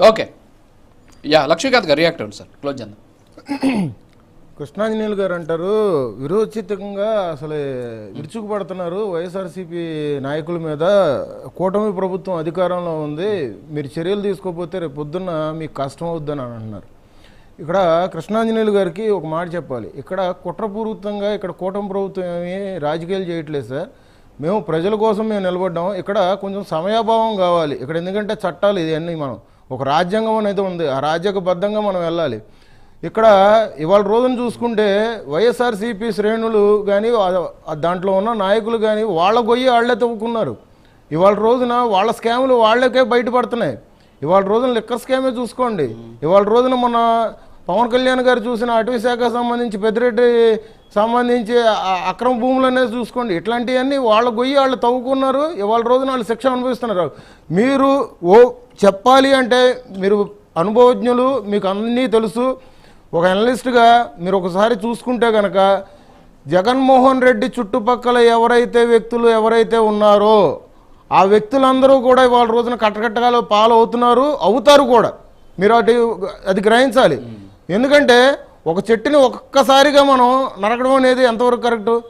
Okay. Yeah Lakshmikanth గారు react అవ్వండి sir. Close చేద్దాం. కృష్ణాంజనేయులు గారు అంటారు విరోచితంగా అసలు విరుచుకుపడుతున్నారు వైఎస్ఆర్సీపీ నాయకుల మీద. కూటమి ప్రభుత్వం అధికారంలో ఉంది మీరు చర్యలు తీసుకోకపోతే రేపు పొద్దున్న మీకు కష్టం అవుద్దని అని అంటున్నారు. ఇక్కడ కృష్ణాంజనేయులు గారికి ఒక మాట చెప్పాలి. ఇక్కడ కుట్రపూరితంగా ఇక్కడ కూటమి ప్రభుత్వం ఏమీ రాజకీయాలు చేయట్లేదు సార్. మేము ప్రజల కోసం మేము నిలబడ్డాం ఇక్కడ కొంచెం సమయాభావం కావాలి. ఇక్కడ ఎందుకంటే చట్టాలు ఇవన్నీ మనం ఒక రాజ్యాంగం అనేది ఉంది. ఆ రాజ్యాంగబద్ధంగా మనం వెళ్ళాలి. ఇక్కడ ఇవాళ రోజున చూసుకుంటే వైఎస్ఆర్సీపీ శ్రేణులు కానీ దాంట్లో ఉన్న నాయకులు కానీ వాళ్ళ గొయ్యి వాళ్ళే తవ్వుకున్నారు. ఇవాళ రోజున వాళ్ళ స్కాములు వాళ్ళకే బయటపడుతున్నాయి. ఇవాళ రోజున లిక్కర్ స్కామే చూసుకోండి. ఇవాళ రోజున మన పవన్ కళ్యాణ్ గారు చూసిన అటవీ శాఖ సంబంధించి పెద్దిరెడ్డి సంబంధించి అక్రమ భూములు అనేది చూసుకోండి. ఇట్లాంటివన్నీ వాళ్ళ గొయ్యి వాళ్ళు తవ్వుకున్నారు. ఇవాళ రోజున వాళ్ళు శిక్ష అనుభవిస్తున్నారు. మీరు ఓ చెప్పాలి అంటే మీరు అనుభవజ్ఞులు మీకు అన్నీ తెలుసు. ఒక అనలిస్ట్గా మీరు ఒకసారి చూసుకుంటే కనుక జగన్మోహన్ రెడ్డి చుట్టుపక్కల ఎవరైతే వ్యక్తులు ఎవరైతే ఉన్నారో ఆ వ్యక్తులందరూ కూడా ఇవాళ రోజున కట్టకట్టగా పాలు అవుతున్నారు అవుతారు కూడా. మీరు అటు అది గ్రహించాలి. ఎందుకంటే ఒక చెట్టుని ఒక్కసారిగా మనం నరకడం అనేది ఎంతవరకు కరెక్టు?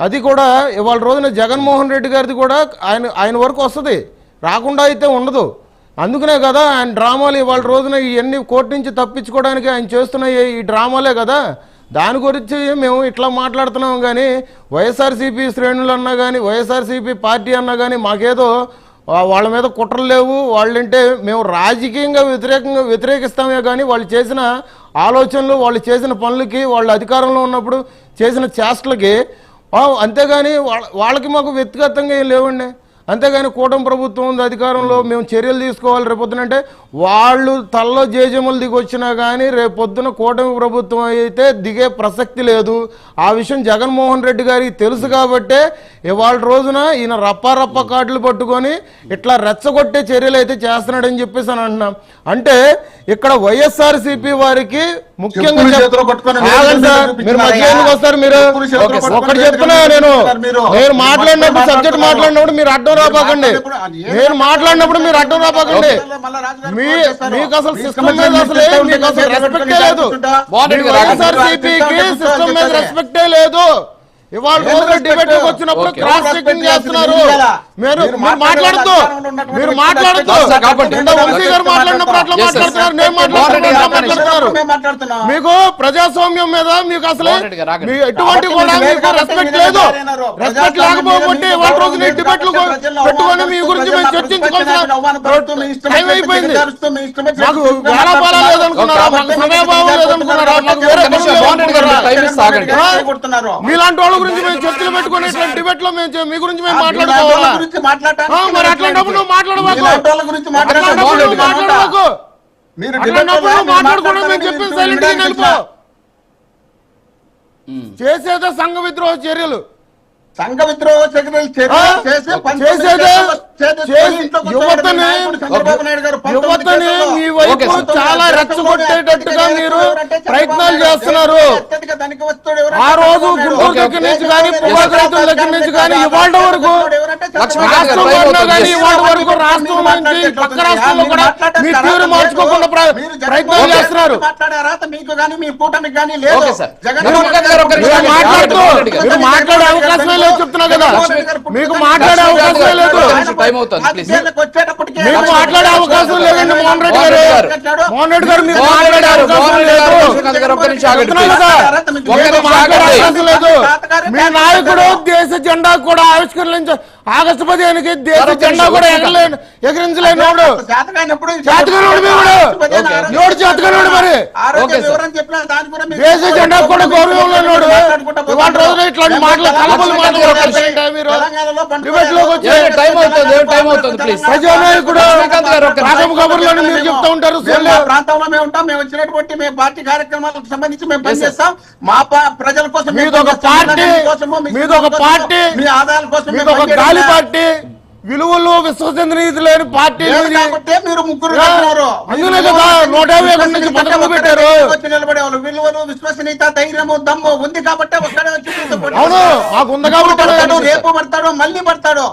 అది కూడా ఇవాళ రోజున జగన్మోహన్ రెడ్డి గారిది కూడా ఆయన ఆయన వరకు వస్తుంది. రాకుండా అయితే ఉండదు. అందుకనే కదా ఆయన డ్రామాలు ఇవాళ రోజున ఇవన్నీ కోర్టు నుంచి తప్పించుకోవడానికి ఆయన చేస్తున్న ఈ- డ్రామాలే కదా. దాని గురించి మేము ఇట్లా మాట్లాడుతున్నాం కానీ వైఎస్ఆర్సీపీ శ్రేణులు అన్నా కానీ వైఎస్ఆర్సీపీ పార్టీ అన్నా కానీ మాకేదో వాళ్ళ మీద కుట్రలు లేవు. వాళ్ళంటే మేము రాజకీయంగా వ్యతిరేకంగా వ్యతిరేకిస్తామే కానీ వాళ్ళు చేసిన ఆలోచనలు వాళ్ళు చేసిన పనులకి వాళ్ళు అధికారంలో ఉన్నప్పుడు చేసిన చేష్టలకి అంతేగాని వాళ్ళ వాళ్ళకి మాకు వ్యక్తిగతంగా ఏం లేవండి. అంతేగాని కూటమి ప్రభుత్వం ఉంది అధికారంలో మేము చర్యలు తీసుకోవాలి రేపొద్దునంటే వాళ్ళు తల్లో జేజములు దిగొచ్చినా కానీ రేపొద్దున కూటమి ప్రభుత్వం అయితే దిగే ప్రసక్తి లేదు. ఆ విషయం జగన్మోహన్ రెడ్డి గారికి తెలుసు కాబట్టే ఇవాళ రోజున ఈయన రప్ప రప్ప కార్డులు పట్టుకొని ఇట్లా రెచ్చగొట్టే చర్యలు అయితే చేస్తున్నాడని చెప్పేసి అని అంటున్నాం. అంటే ఇక్కడ వైఎస్ఆర్సీపీ వారికి ముఖ్యంగా మీరు వస్తారు మీరు. ఒకటి చెప్తున్నా నేను. నేను మాట్లాడినప్పుడు సబ్జెక్ట్. మాట్లాడినప్పుడు మీరు అడ్డం అది ఏం నేను మాట్లాడినప్పుడు మీరు అడ్డం చేస్తారు. మీకు అసలు సిస్టమ్ మీద అసలు మీకు రెస్పెక్టే లేదు. వైఎస్ఆర్సీపీకి సిస్టమ్ మీద రెస్పెక్టే లేదు. ఇవాళ? డిబేట్ వచ్చినప్పుడు. క్రాస్ చెకింగ్ చేస్తున్నారు. మీరు మాట్లాడుతూ మీరు మాట్లాడుతూ వంశీ గారు మాట్లాడినప్పుడు అట్లా. మాట్లాడుతున్నారు నేను మాట్లాడుతున్నారు మీకు ప్రజాస్వామ్యం మీద మీకు అసలు ఎటువంటి కూడా మీకు రెస్పెక్ట్ లేదు? రెస్పెక్ట్ లేకపోతే మీద వాళ్ళ మీకు రోజు నీ గౌరవం డిబేట్లు పెట్టుకొని మీ గురించి మేము చర్చించుకోవాల్సిన టైం అయిపోయింది. వేళాపాలా లేదనుకున్నారా. మాకు సమయభావం లేదనుకున్నారా. మాకు వేరే పనులు లేదనుకున్నారా? మీలాంటి వాళ్ళ గురించి మేము చర్చలు పెట్టుకుని ఇట్లాంటి డిబేట్లో మేము మీ మేము మాట్లాడుకోవాలా మరి అట్లాంటప్పుడు నువ్వు మాట్లాడబాకు. మేము సైలెంట్. చేసేదే సంఘ విద్రోహ చర్యలు. సంఘ విద్రోహ చర్యలు చేసేదే యువతని యువతని మీ వైపు. చాలా రెచ్చగొట్టేటట్టుగా మీరు ప్రయత్నాలు చేస్తున్నారు ఆ రోజు. గుంటూరు దగ్గర నుంచి కానీ రైతుల దగ్గర నుంచి కానీ ఇవాళ వరకు రాష్ట్రంలో. కానీ ఇవాళ వరకు రాష్ట్రం నుంచి పక్క రాష్ట్రంలో కూడా మీ తీరు మార్చుకోకుండా ప్ర- ప్రయత్నాలు చేస్తున్నారు మీకు కానీ మీ కూటమికి కానీ లేదు మాట్లాడుతూ. మీరు మాట్లాడే అవకాశమే లేదు చెప్తున్నా కదా మీకు మాట్లాడే అవకాశమే లేదు టైం అవుతుంది, మాట్లాడే అవకాశం లేదండి మోహన్ రెడ్డి గారు. మోహన్ రెడ్డి గారు మీకు మోహన్ రెడ్డి మాట్లాడే గారు, అవకాశం మోహన్ రెడ్డి గారు, లేదు ఒక్క నిమిషం ఆగండి, ఒక్క నిమిషం ఆగండి. మీ నాయకుడు దేశ జెండా కూడా ఆవిష్కరించ ఆగస్టు పదిహేనుకి దేశ జెండా కూడా ఎగరలేను వాడు. ఎవడు చేతకానోడు మరి? దేశ జెండా కూడా గౌరవం లేనోడు ఇవాళ రోజున ఇట్లాంటి మాటలు please. ప్రజానాయకుడు కబుర్లను మీరు చెప్తా ఉంటారు మేము ప్రాంతంలో ఉంటాం మేము వచ్చినటువంటి మేము పార్టీ కార్యక్రమాలకు సంబంధించి మేము. పనిచేస్తాం. మా ప్రజల కోసం పార్టీ, అభివృద్ధి కోసము, మీ మీదొక సుఖం పార్టీ, మీ ఆదాయాల కోసం ఒక గాలి. పార్టీ విలువలు విశ్వసనీయత లేని పార్టీ మీరు ముగ్గురు నూట యాభై ఒకటి నుంచి పథకం పెట్టారు నిలబడేవాళ్ళు విలువలు విశ్వసనీయత ధైర్యము దమ్ము ఉంది కాబట్టి అవును, మాకు ఉంది కాబట్టి రేపు పడతాడు మళ్ళీ పడతాడు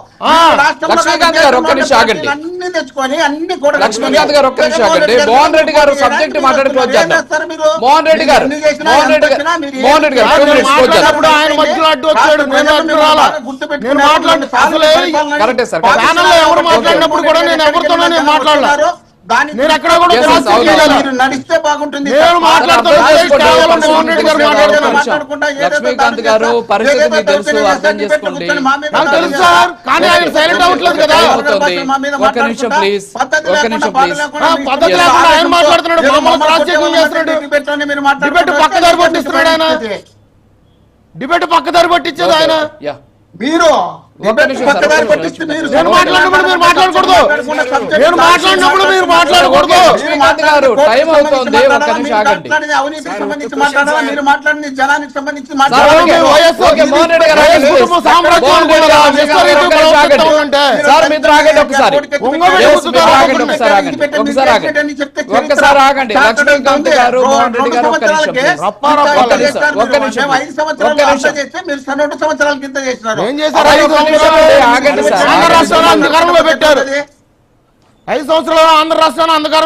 లక్ష్మీకాంత్ గారు ఒక్క నిమిషం ఆగండి. అన్ని తెచ్చుకొని అన్ని కూడా లక్ష్మీకాంత్ గారు ఒక్క నిమిషం ఆగండి. మోహన్ రెడ్డి గారు సబ్జెక్ట్ మాట్లాడి క్లోజ్ చేద్దాం. మోహన్ రెడ్డి గారు, మోహన్ రెడ్డి గారు, మోహన్ రెడ్డి గారు, ఆయన two minutes క్లోజ్ చేద్దాం. మాట్లాడినప్పుడు ఆయన మధ్యలో అడ్డు వచ్చాడు నేను అడ్డు రాలా నేను మాట్లాడి అసలు కరెక్టే సార్. ఎవరు మాట్లాడినప్పుడు కూడా నేను కూడా. మీరు నడిస్తే బాగుంటుంది. లక్ష్మీకాంత్ గారు పరిస్థితి తెలుసు అర్థం చేసుకోండి కానీ ఆయన అవ్వట్లేదు కదా. అవుతుంది. ఒక్క నిమిషం please. ఒక్క నిమిషం పద్ధతి లేకుండా ఆయన మాట్లాడుతున్నాడు, చేస్తున్నాడు. డిబేట్ పక్కదారి పట్టిస్తున్నాడు ఆయన. డిబేట్ పక్కదారి పట్టించేది ఆయన మీరు నేను మాట్లాడినప్పుడు మీరు మాట్లాడకూడదు. నేను మాట్లాడినప్పుడు మీరు మాట్లాడకూడదు. గారు, టైం అవుతోంది. ఒక్క నిమిషం ఆగండి. మీరు మాట్లాడింది జనానికి సంబంధించి సార్, ఆగండి, ఒకసారి మీరు ఆగండి. ఒకసారి. ఆగండి ఒకసారి ఆగండి. లక్ష్మీకాంత్ గారు మోహన్ రెడ్డి గారు ఒక్క నిమిషం ఒక్క నిమిషం, ఒక్క నిమిషం. మీరు రెండు సంవత్సరాల కింద చేసినారు ఆంధ్ర రాష్ట్రాన్ని అంధకారంలో పెట్టారు. ఐదు సంవత్సరాలు ఆంధ్ర రాష్ట్రాన్ని అంధకారం